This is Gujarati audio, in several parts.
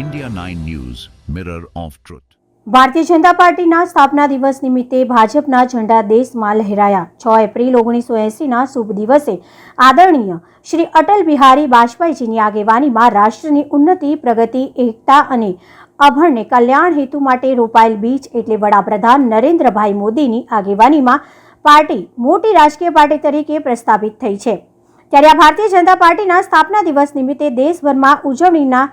India 9 news mirror of truth Bharatiya Janata પાર્ટીના સ્થાપના દિવસ નિમિત્તે ભાજપના ઝંડા દેશમાં લહેરાયા. છ એપ્રિલ ઓગણીસો એંસીના શુભ દિવસે આદરણીય શ્રી અટલ બિહારી વાજપેયીજીની આગેવાનીમાં રાષ્ટ્રની ઉન્નતિ, પ્રગતિ, એકતા અને અભણને કલ્યાણ હેતુ માટે રોપાયેલ બીજ એટલે વડાપ્રધાન નરેન્દ્રભાઈ મોદીની આગેવાનીમાં પાર્ટી મોટી રાજકીય પાર્ટી તરીકે પ્રસ્થાપિત થઈ છે. ત્યારે આ ભારતીય જનતા પાર્ટીના સ્થાપના દિવસ નિમિત્તે દેશભરમાં ઉજવણીના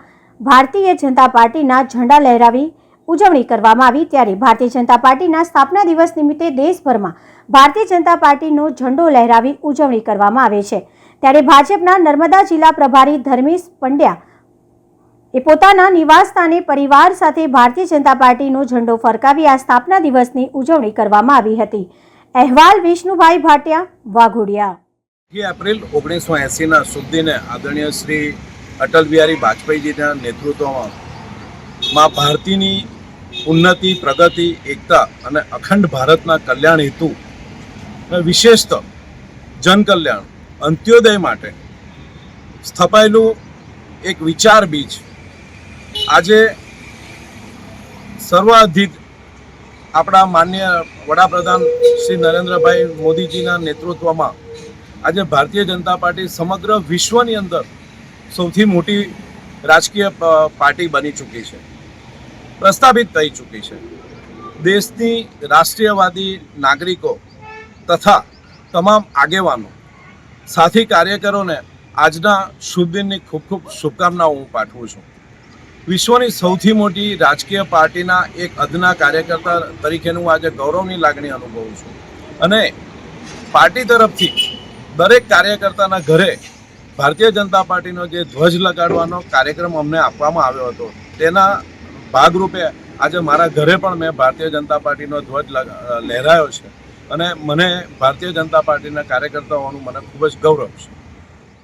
ભારતીય જનતા પાર્ટીના ઝંડા લહેરાવી ઉજવણી કરવામાં આવી ત્યારે ભારતીય જનતા પાર્ટીના સ્થાપના દિવસ નિમિત્તે દેશભરમાં ભારતીય જનતા પાર્ટીનો ઝંડો લહેરાવી ઉજવણી કરવામાં આવે છે. ત્યારે ભાજપના નર્મદા જિલ્લા પ્રભારી ધર્મેશ પંડ્યા એ પોતાના નિવાસસ્થાને પરિવાર સાથે ભારતીય જનતા પાર્ટીનો ઝંડો ફરકાવી આ સ્થાપના દિવસની ઉજવણી કરવામાં આવી હતી. અહેવાલ વિષ્ણુભાઈ ભાટિયા, વાઘોડિયા. એપ્રિલ ઓગણીસો એંસીના દિને આદરણીય શ્રી અટલ બિહારી વાજપેયીજીના નેતૃત્વમાં માં ભારતીની ઉન્નતિ, પ્રગતિ, એકતા અને અખંડ ભારતના કલ્યાણ હેતુ વિશેષત જનકલ્યાણ અંત્યોદય માટે સ્થપાયેલું એક વિચાર બીજ. આજે સર્વાધિક આપણા માન્ય વડાપ્રધાન શ્રી નરેન્દ્રભાઈ મોદીજીના નેતૃત્વમાં આજે ભારતીય જનતા પાર્ટી સમગ્ર વિશ્વની અંદર સૌથી મોટી રાજકીય પાર્ટી બની ચૂકી છે. પ્રસ્થાપિત થઈ ચૂકી છે. દેશની રાષ્ટ્રીયવાદી નાગરિકો તથા તમામ આગેવાનો, સાથી કાર્યકરોને આજના શુભ દિનની ખૂબ ખૂબ શુભકામનાઓ હું પાઠવું છું. વિશ્વની સૌથી મોટી રાજકીય પાર્ટીના એક અદના કાર્યકર્તા તરીકેનું આજે ગૌરવની લાગણી અનુભવું છું. અને પાર્ટી તરફથી દરેક કાર્યકર્તાના ઘરે ભારતીય જનતા પાર્ટીનો જે ધ્વજ લગાડવાનો કાર્યક્રમ અમને આપવામાં આવ્યો હતો, તેના ભાગરૂપે આજે મારા ઘરે પણ મેં ભારતીય જનતા પાર્ટીનો ધ્વજ લહેરાયો છે. અને મને ભારતીય જનતા પાર્ટીના કાર્યકર્તા હોવાનું મને ખૂબ જ ગૌરવ છે.